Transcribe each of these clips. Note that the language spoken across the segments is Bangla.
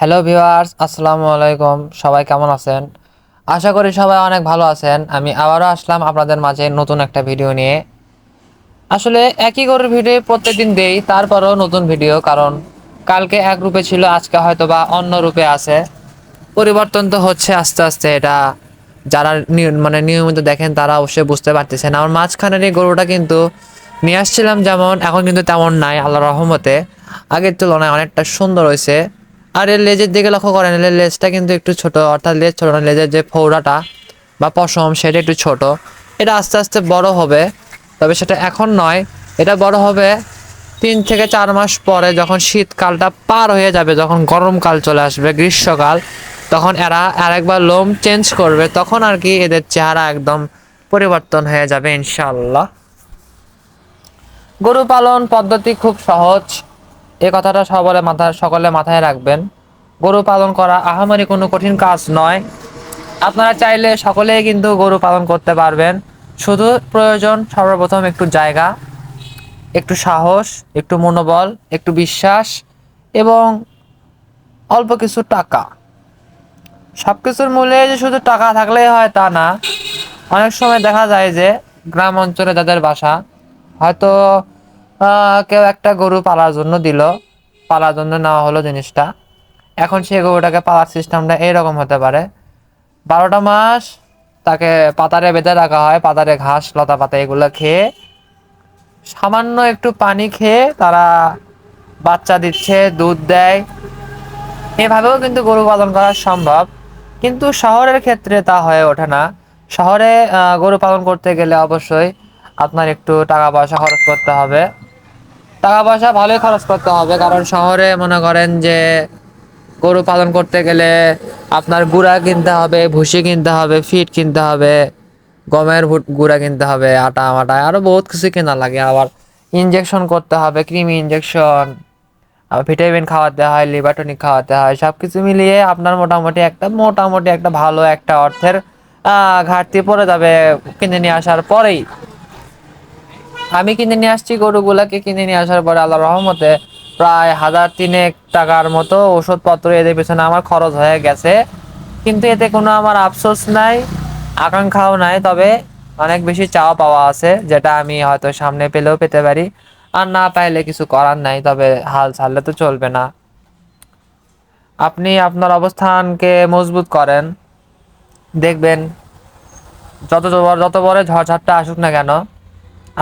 হ্যালো ভিউয়ার্স আসসালামু আলাইকুম। সবাই কেমন আছেন? আশা করি সবাই অনেক ভালো আছেন। আমি আবারও আসলাম আপনাদের মাঝে নতুন একটা ভিডিও নিয়ে। আসলে একই গরুর ভিডিও প্রত্যেকদিন দেই, তারপরেও নতুন ভিডিও, কারণ কালকে এক রূপে ছিল, আজকে হয়তো বা অন্য রূপে আছে। পরিবর্তন তো হচ্ছে আস্তে আস্তে, এটা যারা মানে নিয়মিত দেখেন, তারা অবশ্যই বুঝতে পারতেছেন। আমার মাঝখানের এই গরুটা কিন্তু নিয়ে আসছিলাম যেমন, এখন কিন্তু তেমন নাই আল্লাহ রহমতে। আগের তুলনায় অনেকটা সুন্দর হয়েছে। আর এর লেজের দিকে লক্ষ্য করেন এর লেজটা কিন্তু একটু ছোট, অর্থাৎ লেজ ছোট না, লেজের যে ফৌড়াটা বা পশম সেটা একটু ছোট। এটা আস্তে আস্তে বড় হবে, তবে সেটা এখন নয়। এটা বড় হবে তিন থেকে চার মাস পরে, যখন শীতকালটা পার হয়ে যাবে, যখন গরমকাল চলে আসবে, গ্রীষ্মকাল, তখন এরা আরেকবার লোম চেঞ্জ করবে, তখন আর কি এদের চেহারা একদম পরিবর্তন হয়ে যাবে ইনশাল্লাহ গরু পালন পদ্ধতি খুব সহজ। এ কথাটা সবলে মাথায় সকলে মাথায় রাখবেন। গরু পালন করা আহামারি কোনো কঠিন কাজ নয়। আপনারা চাইলে সকলেই কিন্তু গরু পালন করতে পারবেন। শুধু প্রয়োজন সর্বপ্রথম একটু জায়গা, একটু সাহস, একটু মনোবল, একটু বিশ্বাস এবং অল্প কিছু টাকা। সব কিছুর মূলে যে শুধু টাকা থাকলেই হয় তা না। অনেক সময় দেখা যায় যে গ্রাম অঞ্চলে যাদের বাসা, হয়তো কেউ একটা গরু পালার জন্য দিল, পালার জন্য নেওয়া হলো জিনিসটা। এখন সে গরুটাকে পালার সিস্টেমটা এইরকম হতে পারে। বারোটা মাস তাকে পাতারে বেঁধে রাখা হয়, পাতারে ঘাস, লতা পাতা এগুলো খেয়ে। সামান্য একটু পানি খেয়ে তারা বাচ্চা দিচ্ছে, দুধ দেয়। এভাবেও কিন্তু গরু পালন করা সম্ভব। কিন্তু শহরের ক্ষেত্রে তা হয়ে ওঠে না। শহরে গরু পালন করতে গেলে অবশ্যই আপনার একটু টাকা পয়সা খরচ করতে হবে। টাকা পয়সা ভালোই খরচ করতে হবে। কারণ শহরে মনে করেন যে গরু পালন করতে গেলে আপনার গুঁড়া কিনতে হবে, ভুসি কিনতে হবে, ফিট কিনতে হবে, গমের গুঁড়া কিনতে হবে, আটা, মাটা, আরও বহুত কিছু কেনা লাগে। আবার ইনজেকশন করতে হবে ক্রিমি ইনজেকশন আবার ভিটামিন খাওয়াতে হয় লিভার খাওয়াতে হয় সব কিছু মিলিয়ে আপনার মোটামুটি একটা মোটামুটি একটা ভালো একটা অর্থের ঘাটতি পড়ে যাবে কিনে নিয়ে আসার পরেই। আমি কিনে নিয়ে আসছি গরুগুলাকে, কিনে নিয়ে আসার পরে আল্লাহ রহমতে প্রায় হাজার তিনেক টাকার মতো ওষুধপত্র এদের পেছনে আমার খরচ হয়ে গেছে। কিন্তু এতে কোনো আমার আফসোস নাই, আকাঙ্ক্ষাও নাই, তবে অনেক বেশি চাওয়া পাওয়া আছে, যেটা আমি হয়তো সামনে পেলেও পেতে পারি। আর না পাইলে কিছু করার নাই, তবে হাল ছাড়লে তো চলবে না। আপনি আপনার অবস্থানকে মজবুত করেন। দেখবেন, যত যত বড় ঝড়ঝাপটা আসুক না কেন,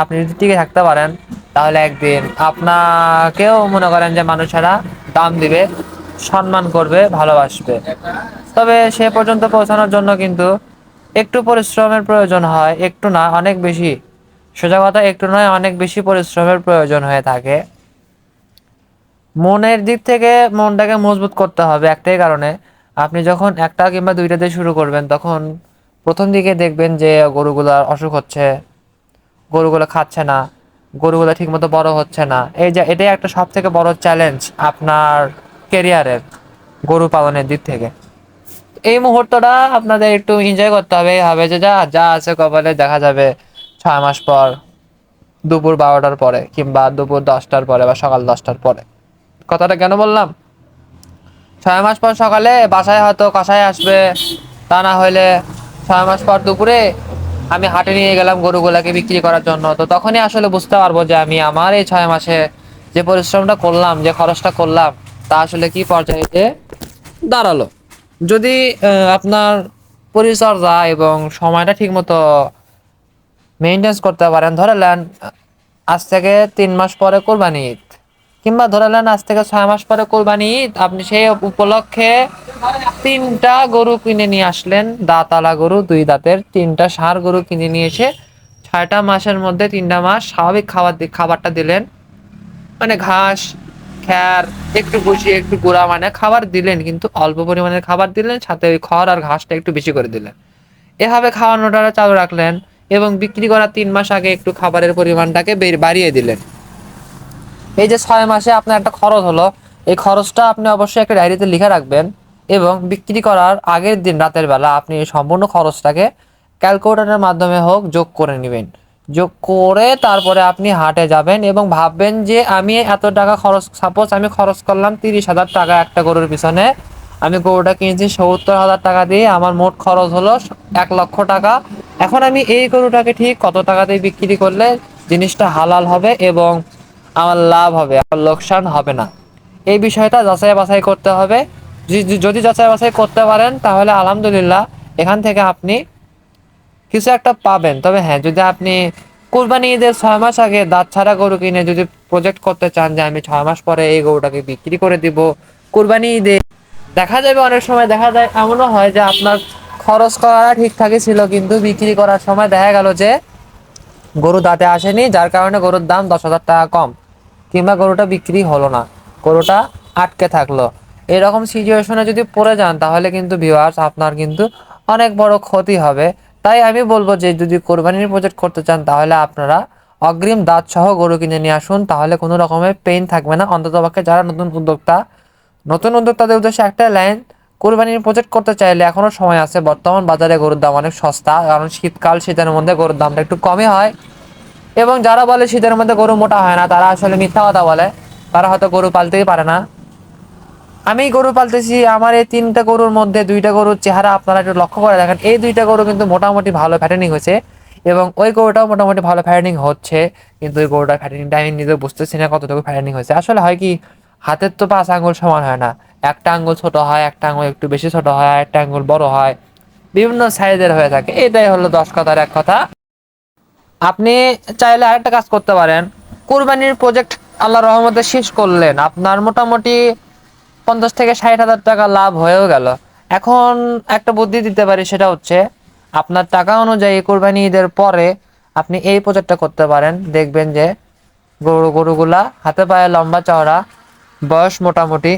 আপনি যদি টিকে থাকতে পারেন তাহলে একদিন আপনাকেও মনে করেন যে মানুষেরা দাম দিবে, সম্মান করবে, ভালোবাসবে। তবে সে পর্যন্ত পৌঁছানোর জন্য কিন্তু একটু পরিশ্রমের প্রয়োজন হয়, একটু না, অনেক বেশি। সোজা কথা, একটু নয়, অনেক বেশি পরিশ্রমের প্রয়োজন হয়ে থাকে। মনের দিক থেকে মনটাকে মজবুত করতে হবে একটাই কারণে। আপনি যখন একটা কিংবা দুইটা দিয়ে শুরু করবেন, তখন প্রথম দিকে দেখবেন যে গরুগুলার অসুখ হচ্ছে, গরুগুলো খাচ্ছে না। গরুগুলো ঠিকমতো বড় হচ্ছে না। এই যে এটাই একটা সব থেকে বড় চ্যালেঞ্জ আপনার কেরিয়ারের গরু পালনের দিক থেকে। এই মুহূর্তটা আপনাদের একটু এনজয় করতে হবে। হবে যে যা যা আছে কপালে দেখা যাবে ছয় মাস পর, দুপুর বারোটার পরে কিংবা দুপুর দশটার পরে বা সকাল দশটার পরে। কথাটা কেন বললাম? ছয় মাস পর সকালে বাসায় হয়তো কষায় আসবে। তা না হলে ছয় মাস পর দুপুরে আমি হাটে নিয়ে গেলাম গরুগুলাকে বিক্রি করার জন্য। তো তখনই আসলে বুঝতে পারব যে আমি আমার এই ছয় মাসে যে পরিশ্রমটা করলাম, যে খরচটা করলাম, তা আসলে কি পর্যায়ে দাঁড়াল। যদি আপনার পরিচর্যা এবং সময়টা ঠিকমতো মেনটেন্স করতে পারেন, ধরে নেন আজ থেকে তিন মাস পরে কোরবানি ঈদ। কিংবা ধরে নেন, আজ থেকে ছয় মাস পরে কোরবানি, আপনি সেই উপলক্ষে তিনটা গরু কিনে নিয়ে আসলেন। দাঁতালা গরু, দুই দাঁতের তিনটা ষাঁড় গরু কিনে নিয়ে এসে ছয়টা মাসের মধ্যে তিনটা মাস স্বাভাবিক খাবার খাবারটা দিলেন। মানে ঘাস, খ্যার, একটু বসিয়ে একটু গুঁড়া মানে খাবার দিলেন, কিন্তু অল্প পরিমাণের খাবার দিলেন, সাথে ওই খড় আর ঘাসটা একটু বেশি করে দিলেন। এভাবে খাওয়ানোটা চালু রাখলেন এবং বিক্রি করার তিন মাস আগে একটু খাবারের পরিমাণটাকে বাড়িয়ে দিলেন। এই যে ছয় মাসে আপনার একটা খরচ হলো, এই খরচটা আপনি অবশ্যই একটা ডায়েরিতে লিখে রাখবেন এবং বিক্রি করার আগের দিন রাতের বেলা আপনি এই সম্পূর্ণ খরচটাকে ক্যালকুলেটারের মাধ্যমে হোক যোগ করে নেবেন। যোগ করে তারপরে আপনি হাটে যাবেন এবং ভাববেন যে আমি এত টাকা খরচ সাপোজ আমি খরচ করলাম তিরিশ হাজার টাকা একটা গরুর পিছনে, আমি গরুটা কিনেছি সত্তর হাজার টাকা দিয়ে, আমার মোট খরচ হলো এক লক্ষ টাকা। এখন আমি এই গরুটাকে ঠিক কত টাকা দিয়ে বিক্রি করলে জিনিসটা হালাল হবে এবং আমার লাভ হবে, আমার লোকসান হবে না। এই বিষয়টা যাচাই বাছাই করতে হবে। যদি- যাচাই বাছাই করতে পারেন, তাহলে আলহামদুলিল্লাহ এখান থেকে আপনি কিছু একটা পাবেন। তবে হ্যাঁ যদি আপনি কোরবানি ঈদের ছয় মাস আগে দাঁত ছাড়া গরু কিনে যদি প্রজেক্ট করতে চান যে আমি ছয় মাস পরে এই গরুটাকে বিক্রি করে দিব, কুরবানি ঈদে দেখা যাবে অনেক সময়। দেখা যায়, এমনও হয় যে আপনার খরচ করা ঠিকঠাকই ছিল, কিন্তু বিক্রি করার সময় দেখা গেল যে গরু দাঁতে আসেনি, যার কারণে গরুর দাম দশ হাজার টাকা কম। কিংবা গরুটা বিক্রি হলো না। গরুটা আটকে থাকল। এরকম সিচুয়েশনে যদি পড়ে যান, তাহলে কিন্তু ভিউয়ার্স আপনার কিন্তু অনেক বড় ক্ষতি হবে। তাই আমি বলব যে, যদি কোরবানির প্রজেক্ট করতে চান, তাহলে আপনারা অগ্রিম দাঁত সহ গরু কিনে নিয়ে আসুন। তাহলে কোনো রকমের পেইন থাকবে না। অন্ততপক্ষে যারা নতুন উদ্যোক্তা, নতুন উদ্যোক্তাদের উদ্দেশ্যে একটা লাইন কোরবানির প্রজেক্ট করতে চাইলে এখনও সময় আছে। বর্তমান বাজারে গরুর দাম অনেক সস্তা। কারণ শীতকাল, শীতের মধ্যে গরুর দামটা একটু কমই হয়। এবং যারা বলে শীতের মধ্যে গরু মোটা হয় না, তারা আসলে মিথ্যা কথা বলে। তারা হয়তো গরু পালতেই পারে না। আমি গরু পালতেছি, আমার এই তিনটা গরুর মধ্যে দুইটা গরুর চেহারা আপনারা একটু লক্ষ্য করে দেখেন। এই দুইটা গরু কিন্তু মোটামুটি ভালো ফ্যাটেনিং হয়েছে এবং ওই গরুটাও মোটামুটি ভালো ফ্যাটেনিং হচ্ছে, কিন্তু ওই গরুটার ফ্যাটেনিংটা আমি নিজে বুঝতেছি না কতটুকু ফ্যাটেনিং হয়েছে। আসলে হয় কি, হাতের তো পাঁচ আঙ্গুল সমান হয় না। একটা আঙ্গুল ছোট হয়, একটা আঙ্গুল একটু বেশি ছোট হয়, একটা আঙ্গুল বড় হয়। বিভিন্ন সাইজের হয়ে থাকে। এটাই হলো দশ কথার এক কথা। আপনি চাইলে আরেকটা কাজ করতে পারেন। কুরবানির প্রজেক্ট আল্লাহ রহমতে শেষ করলেন। আপনার মোটামুটি পঞ্চাশ থেকে ষাট হাজার টাকা লাভ হয়েও গেল। এখন একটা বুদ্ধি দিতে পারি, সেটা হচ্ছে আপনার টাকা অনুযায়ী কোরবানি ঈদের পরে আপনি এই প্রজেক্টটা করতে পারেন। দেখবেন যে গরু, গরুগুলা হাতে পায়ে লম্বা চওড়া, বয়স মোটামুটি,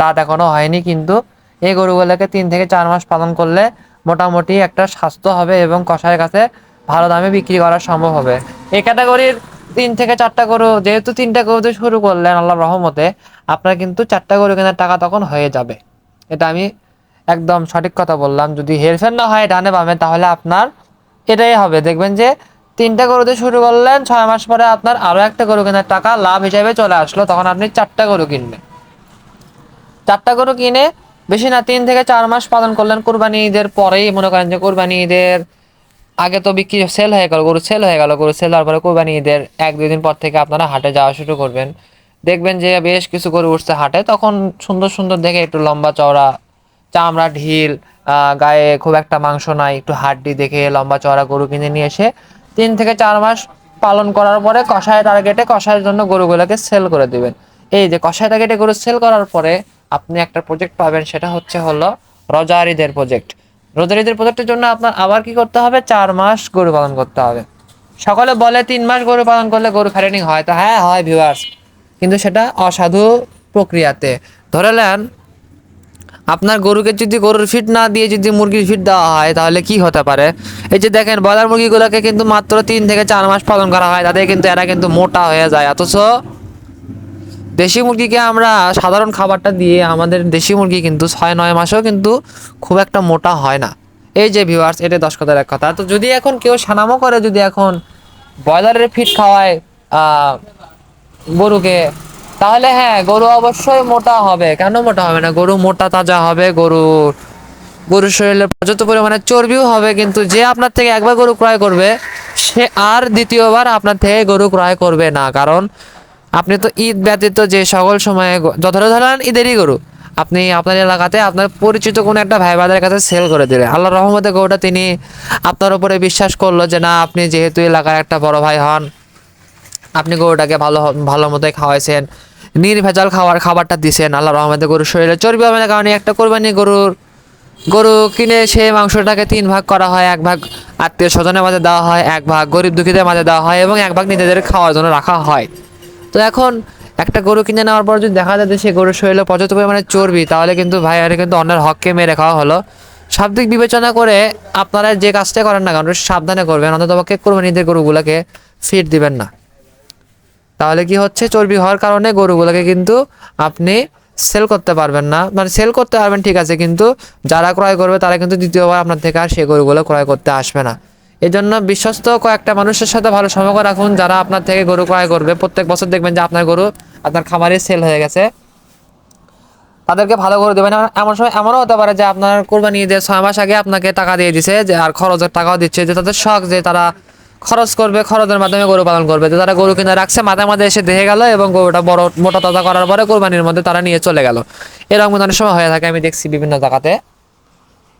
দাঁত এখনও হয়নি কিন্তু এই গরুগুলোকে তিন থেকে চার মাস পালন করলে মোটামুটি একটা স্বাস্থ্য হবে এবং কষায়ের কাছে ভালো দামে বিক্রি করা সম্ভব হবে। এই ক্যাটাগরির তিন থেকে চারটা গরু, যেহেতু তিনটা গরু দিয়ে শুরু করলেন আল্লাহ রহমতে, আপনার কিন্তু চারটা গরু কেনার টাকা তখন হয়ে যাবে। এটা আমি একদম সঠিক কথা বললাম। যদি হেরফের না হয় ডানে বামে, তাহলে আপনার এটাই হবে। দেখবেন যে তিনটা গরু দিয়ে শুরু করলেন, ছয় মাস পরে আপনার আরও একটা গরু কেনার টাকা লাভ হিসাবে চলে আসলো, তখন আপনি চারটা গরু কিনবেন। চারটা গরু কিনে বেশি না, তিন থেকে চার মাস পালন করলেন। কোরবানি ঈদের পরেই মনে করেন যে কোরবানি ঈদের আগে তো বিক্রি সেল হয়ে গেল, গরু সেল হয়ে গেল, গরু সেল হওয়ার পরে কোরবানি ঈদের এক, দুই দিন পর থেকে আপনারা হাটে যাওয়া শুরু করবেন। দেখবেন যে বেশ কিছু গরু উঠছে হাটে, তখন সুন্দর সুন্দর দেখে একটু লম্বা চওড়া, চামড়া, ঢিল গায়ে খুব একটা মাংস নাই, একটু হাড্ডি দেখে লম্বা চওড়া গরু কিনে নিয়ে এসে তিন থেকে চার মাস পালন করার পরে কষায় টার্গেটে কষায়ের জন্য গরুগুলোকে সেল করে দিবেন। এই যে কষায় টার্গেটে গরু সেল করার পরে আপনি একটা প্রজেক্ট পাবেন, সেটা হচ্ছে হলো রোজার ঈদের প্রজেক্ট রোজার ঈদের প্রজেক্টের জন্য আপনার আবার কি করতে হবে? চার মাস গরু পালন করতে হবে। সকলে বলে তিন মাস গরু পালন করলে গরু ফ্যাটেনিং হয়। তো হ্যাঁ হয় ভিউয়ার্স কিন্তু সেটা অসাধু প্রক্রিয়াতে। ধরে নেন, আপনার গরুকে যদি গরুর ফিট না দিয়ে যদি মুরগির ফিট দেওয়া হয়, তাহলে কি হতে পারে? এই যে দেখেন, ব্রয়লার মুরগিগুলোকে কিন্তু মাত্র তিন থেকে চার মাস পালন করা হয়। তাদের কিন্তু এরা কিন্তু মোটা হয়ে যায়। অথচ দেশি মুরগিকে আমরা সাধারণ খাবারটা দিয়ে আমাদের দেশি মুরগি কিন্তু ছয়, নয় মাসেও কিন্তু খুব একটা মোটা হয় না। এই যে ভিউয়ার্স এটা দশ কথার এক কথা। তো যদি এখন কেউ সানামো করে, যদি এখন ব্রয়লারের ফিট খাওয়ায় গরুকে, তাহলে হ্যাঁ গরু অবশ্যই মোটা হবে। কেন মোটা হবে না? গরু মোটা তাজা হবে, গরু, গরুর শরীরে পর্যাপ্ত পরিমাণে চর্বিও হবে, কিন্তু যে আপনার থেকে একবার গরু ক্রয় করবে, সে আর দ্বিতীয়বার আপনার থেকে গরু ক্রয় করবে না। কারণ আপনি তো ঈদ ব্যতীত যে সকল সময়ে যথাযথ ধরেন ঈদেরই গরু, আপনি আপনার এলাকাতে আপনার পরিচিত কোনো একটা ভাই বাদের কাছে সেল করে দিলেন। আল্লাহ রহমতে গরুটা তিনি আপনার উপরে বিশ্বাস করল যে, না, আপনি যেহেতু এলাকার একটা বড় ভাই হন, আপনি গরুটাকে ভালো ভালো মতোই খাওয়াইছেন, নির্ভেজাল খাওয়ার খাবারটা দিছেন আল্লাহ রহমতে গরুর শরীরে চর্বি হবে কারণ একটা কোরবানি গরুর, গরু কিনে সেই মাংসটাকে তিন ভাগ করা হয়, এক ভাগ আত্মীয় স্বজনের মাঝে দেওয়া হয়, এক ভাগ গরিব দুঃখীদের মাঝে দেওয়া হয় এবং এক ভাগ নিজেদের খাওয়ার জন্য রাখা হয়। তো এখন একটা গরু কিনে নেওয়ার পর যদি দেখা যায় যে সেই গরুর শরীরে পর্যাপ্ত পরিমাণে চর্বি, তাহলে কিন্তু ভাই আরে কিন্তু অন্যের হককে মেরে খাওয়া হলো। শাব্দিক বিবেচনা করে আপনারা যে কাজটা করেন না কারণ সাবধানে করবেন। অন্তত পক্ষে কোরবানিদের গরুগুলোকে ফিট দিবেন না। তাহলে কি হচ্ছে? চর্বি হওয়ার কারণে গরুগুলোকে কিন্তু আপনি সেল করতে পারবেন না। মানে সেল করতে পারবেন, ঠিক আছে। কিন্তু যারা ক্রয় করবে, তারা কিন্তু দ্বিতীয়বার আপনার থেকে আর সেই গরুগুলো ক্রয় করতে আসবে না। এই জন্য বিশ্বস্ত কয়েকটা মানুষের সাথে ভালো সম্পর্ক রাখুন যারা আপনার থেকে গরু ক্রয় করবে। প্রত্যেক বছর দেখবেন যে আপনার গরু আপনার খামারে সেল হয়ে গেছে। তাদেরকে ভালো করে দেবেন। এমন- সময় এমনও হতে পারে যে আপনার কোরবানি ঈদের ছয় মাস আগে আপনাকে টাকা দিয়ে দিছে যে আর খরচের টাকাও দিচ্ছে যে তাদের শখ যে তারা খরচ করবে, খরচের মাধ্যমে গরু পালন করবে। তো তারা গরু কিনে রাখছে, মাঝে মাঝে এসে দেখে গেল এবং গরুটা বড়, মোটা তাজা করার পরে কোরবানির মধ্যে তারা নিয়ে চলে গেল। এরকম অনেক সময় হয়ে থাকে। আমি দেখছি বিভিন্ন জায়গাতে।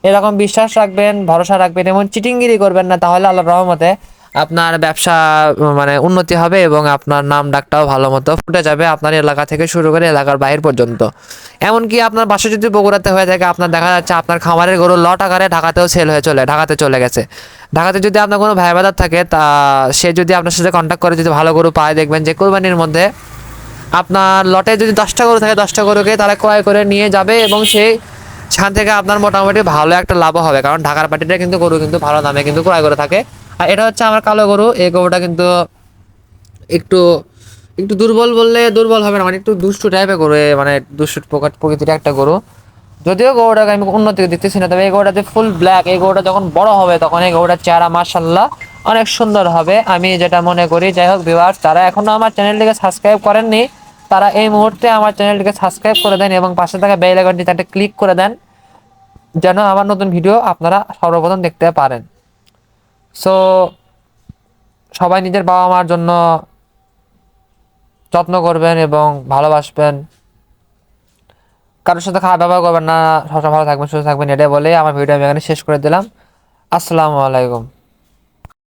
এরকম বিশ্বাস রাখবেন, ভরসা রাখবেন এবং চিটিংগিরি করবেন না, তাহলে আল্লাহর রহমতে আপনার ব্যবসা মানে উন্নতি হবে এবং আপনার নাম ডাকটাও ভালো মতো ফুটে যাবে আপনার এলাকা থেকে শুরু করে এলাকার বাইরে পর্যন্ত। এমনকি আপনার বাসা যদি বগুড়াতে হয়ে থাকে, আপনার দেখা যাচ্ছে আপনার খামারের গরু লট আকারে ঢাকাতেও সেল হয়ে চলে, ঢাকাতে চলে গেছে। ঢাকাতে যদি আপনার কোনো ভাই বাদার থাকে, তা সে যদি আপনার সাথে কন্ট্যাক্ট করে, যদি ভালো গরু পায়, দেখবেন যে কোরবানির মধ্যে আপনার লটে যদি দশটা গরু থাকে, দশটা গরুকে তারা ক্রয় করে নিয়ে যাবে এবং সেই সেখান থেকে আপনার মোটামুটি ভালো একটা লাভও হবে, কারণ ঢাকার পার্টিটা কিন্তু গরু কিন্তু ভালো দামে কিন্তু ক্রয় করে থাকে। আর এটা হচ্ছে আমার কালো গরু, এই গরুটা কিন্তু একটু একটু দুর্বল বললে দুর্বল হবে না মানে একটু দুষ্টু টাইপের গরু মানে দুষ্টু প্রকার- প্রকৃতির একটা গরু। যদিও গরুটাকে আমি উন্নতি দেখতেছি না, তবে এই গরুটাতে ফুল ব্ল্যাক এই গরুটা যখন বড় হবে তখন এই গরুটার চেহারা মার্শাল্লাহ অনেক সুন্দর হবে। আমি যেটা মনে করি, যাই হোক ভিউয়ার্স তারা এখনও আমার চ্যানেলটিকে সাবস্ক্রাইব করেননি তারা এই মুহূর্তে আমার চ্যানেলটিকে সাবস্ক্রাইব করে দেন এবং পাশে থাকা বেল আইকনটিতে একটা ক্লিক করে দেন, যেন আমার নতুন ভিডিও আপনারা সর্বপ্রথম দেখতে পারেন। সো সবাই নিজের বাবা মার জন্য যত্ন করবেন এবং ভালোবাসবেন। কারোর সাথে খারাপ ব্যবহার করবেন না, সবসময় ভালো থাকবেন, সুস্থ থাকবেন, এটাই বলে আমার ভিডিও আমি এখানে শেষ করে দিলাম। আসসালামু আলাইকুম।